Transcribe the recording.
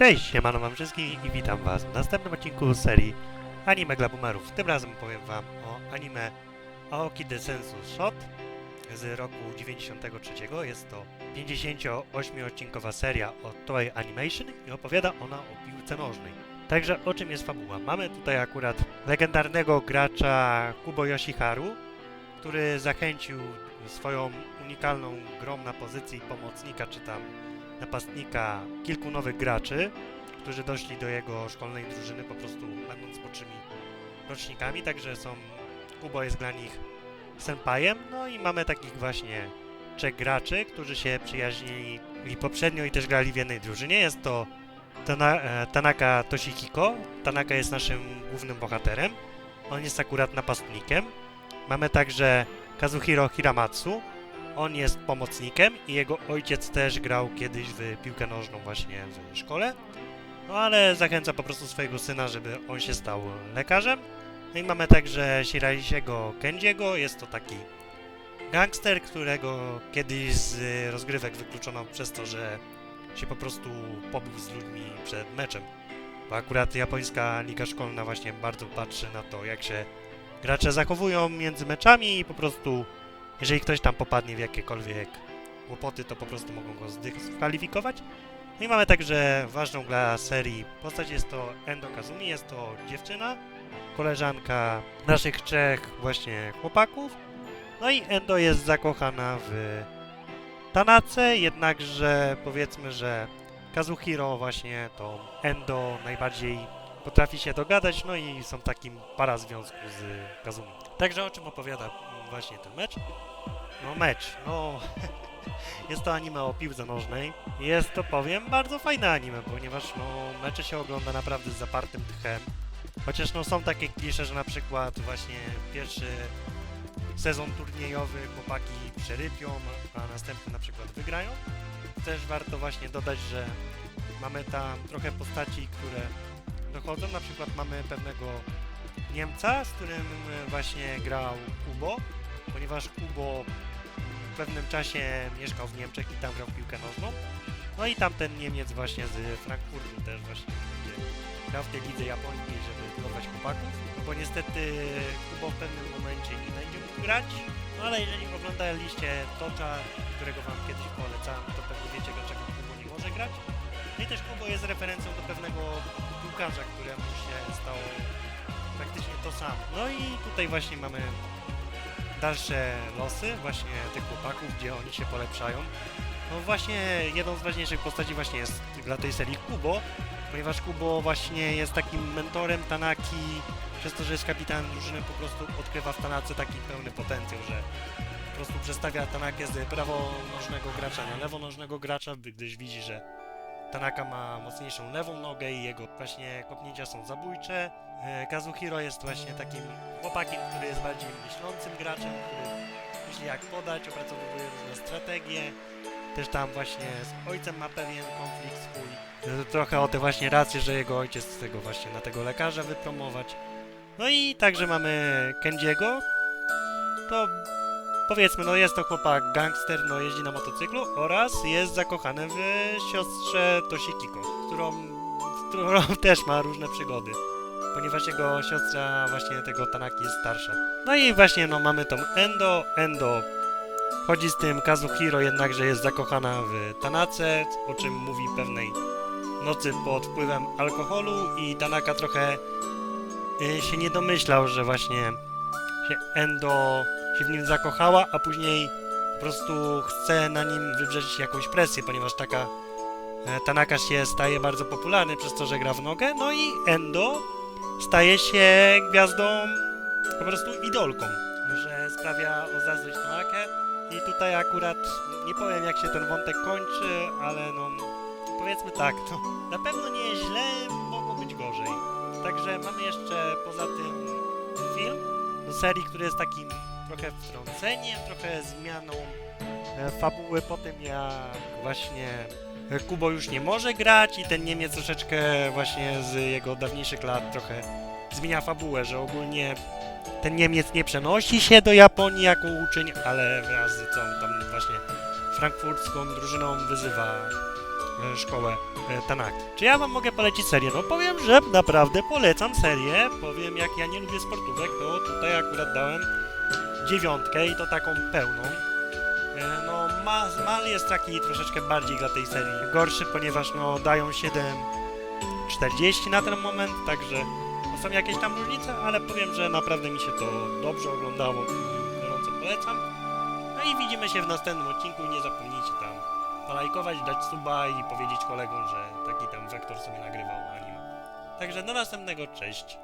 Cześć, siemano wam wszystkim i witam was w następnym odcinku serii Anime dla Boomerów. Tym razem powiem wam o anime Aoki Desensu Shot z roku 93. Jest to 58-odcinkowa seria od Toei Animation i opowiada ona o piłce nożnej. Także o czym jest fabuła? Mamy tutaj akurat legendarnego gracza Kubo Yoshiharu, który zachęcił swoją unikalną grą na pozycji pomocnika czy tam napastnika kilku nowych graczy, którzy doszli do jego szkolnej drużyny po prostu będąc młodszymi rocznikami, także są Kubo jest dla nich senpajem, no i mamy takich właśnie trzech graczy, którzy się przyjaźnili i poprzednio i też grali w jednej drużynie. Jest to Tana, e, Tanaka Toshihiko. Tanaka jest naszym głównym bohaterem. On jest akurat napastnikiem. Mamy także Kazuhiro Hiramatsu, on jest pomocnikiem i jego ojciec też grał kiedyś w piłkę nożną właśnie w szkole. No ale zachęca po prostu swojego syna, żeby on się stał lekarzem. No i mamy także Shiraishiego Kenjiego, jest to taki gangster, którego kiedyś z rozgrywek wykluczono przez to, że się po prostu pobił z ludźmi przed meczem. Bo akurat japońska liga szkolna właśnie bardzo patrzy na to, jak się gracze zachowują między meczami i po prostu jeżeli ktoś tam popadnie w jakiekolwiek kłopoty, to po prostu mogą go zdyskwalifikować. No i mamy także ważną dla serii postać, jest to Endo Kazumi, jest to dziewczyna, koleżanka naszych trzech właśnie chłopaków. No i Endo jest zakochana w Tanace, jednakże powiedzmy, że Kazuhiro właśnie to Endo najbardziej potrafi się dogadać, no i są takim parazwiązku z Kazumi. Także o czym opowiada właśnie ten mecz? No mecz, no jest to anime o piłce nożnej. Jest to, powiem, bardzo fajne anime, ponieważ no mecze się ogląda naprawdę z zapartym tchem. Chociaż no są takie klisze, że na przykład właśnie pierwszy sezon turniejowy chłopaki przerypią, a następny na przykład wygrają. Też warto właśnie dodać, że mamy tam trochę postaci, które dochodzą. Na przykład mamy pewnego Niemca, z którym właśnie grał Kubo, ponieważ Kubo w pewnym czasie mieszkał w Niemczech i tam grał w piłkę nożną. No i tamten Niemiec właśnie z Frankfurtu też właśnie będzie grał w tej lidze japońskiej, żeby budować chłopaków. No bo niestety Kubo w pewnym momencie nie będzie mógł grać, no ale jeżeli oglądaliście Tocza, którego wam kiedyś polecałem, to pewnie wiecie dlaczego Kubo nie może grać. No i też Kubo jest referencją do pewnego piłkarza, któremu się stało praktycznie to samo. No i tutaj właśnie mamy dalsze losy właśnie tych chłopaków, gdzie oni się polepszają. No właśnie jedną z ważniejszych postaci właśnie jest dla tej serii Kubo, ponieważ Kubo właśnie jest takim mentorem Tanaki, przez to, że jest kapitanem drużyny, po prostu odkrywa w Tanace taki pełny potencjał, że po prostu przestawia Tanakę z prawonożnego gracza na lewonożnego gracza, gdyż widzi, że Tanaka ma mocniejszą lewą nogę i jego właśnie kopnięcia są zabójcze. E, Kazuhiro jest właśnie takim chłopakiem, który jest bardziej myślącym graczem, który myśli jak podać, opracowuje różne strategie. Też tam właśnie z ojcem ma pewien konflikt swój. Trochę o te właśnie racje, że jego ojciec chce go właśnie na tego lekarza wypromować. No i także mamy Kenjiego. To powiedzmy, no jest to chłopak gangster, no jeździ na motocyklu oraz jest zakochany w siostrze Toshikiko, którą, którą też ma różne przygody, ponieważ jego siostra właśnie tego Tanaki jest starsza. No i właśnie no mamy tą Endo, Endo chodzi z tym Kazuhiro, jednakże jest zakochana w Tanace, o czym mówi pewnej nocy pod wpływem alkoholu i Tanaka trochę y, się nie domyślał, że właśnie się Endo się w nim zakochała, a później po prostu chce na nim wywrzeć jakąś presję, ponieważ taka e, Tanaka się staje bardzo popularny przez to, że gra w nogę, no i Endo staje się gwiazdą, po prostu idolką, że sprawia o zazdrość Tanakę i tutaj akurat nie powiem jak się ten wątek kończy, ale no powiedzmy tak, no na pewno nie jest źle, mogło być gorzej. Także mamy jeszcze poza tym film do serii, który jest takim trochę wtrąceniem, trochę zmianą e, fabuły po tym, jak właśnie Kubo już nie może grać i ten Niemiec troszeczkę właśnie z jego dawniejszych lat trochę zmienia fabułę, że ogólnie ten Niemiec nie przenosi się do Japonii jako uczeń, ale wraz z tą tam właśnie frankfurcką drużyną wyzywa e, szkołę e, Tanaki. Czy ja wam mogę polecić serię? No powiem, że naprawdę polecam serię. Powiem, jak ja nie lubię sportówek, to tutaj akurat dałem dziewiątkę i to taką pełną. E, No, ma, Mal jest taki troszeczkę bardziej dla tej serii gorszy, ponieważ no dają 7,40 na ten moment, także no, są jakieś tam różnice, ale powiem, że naprawdę mi się to dobrze oglądało gorąco polecam. No i widzimy się w następnym odcinku nie zapomnijcie tam polajkować, dać suba i powiedzieć kolegom, że taki tam Wektor sobie nagrywał anime. Także do następnego, cześć!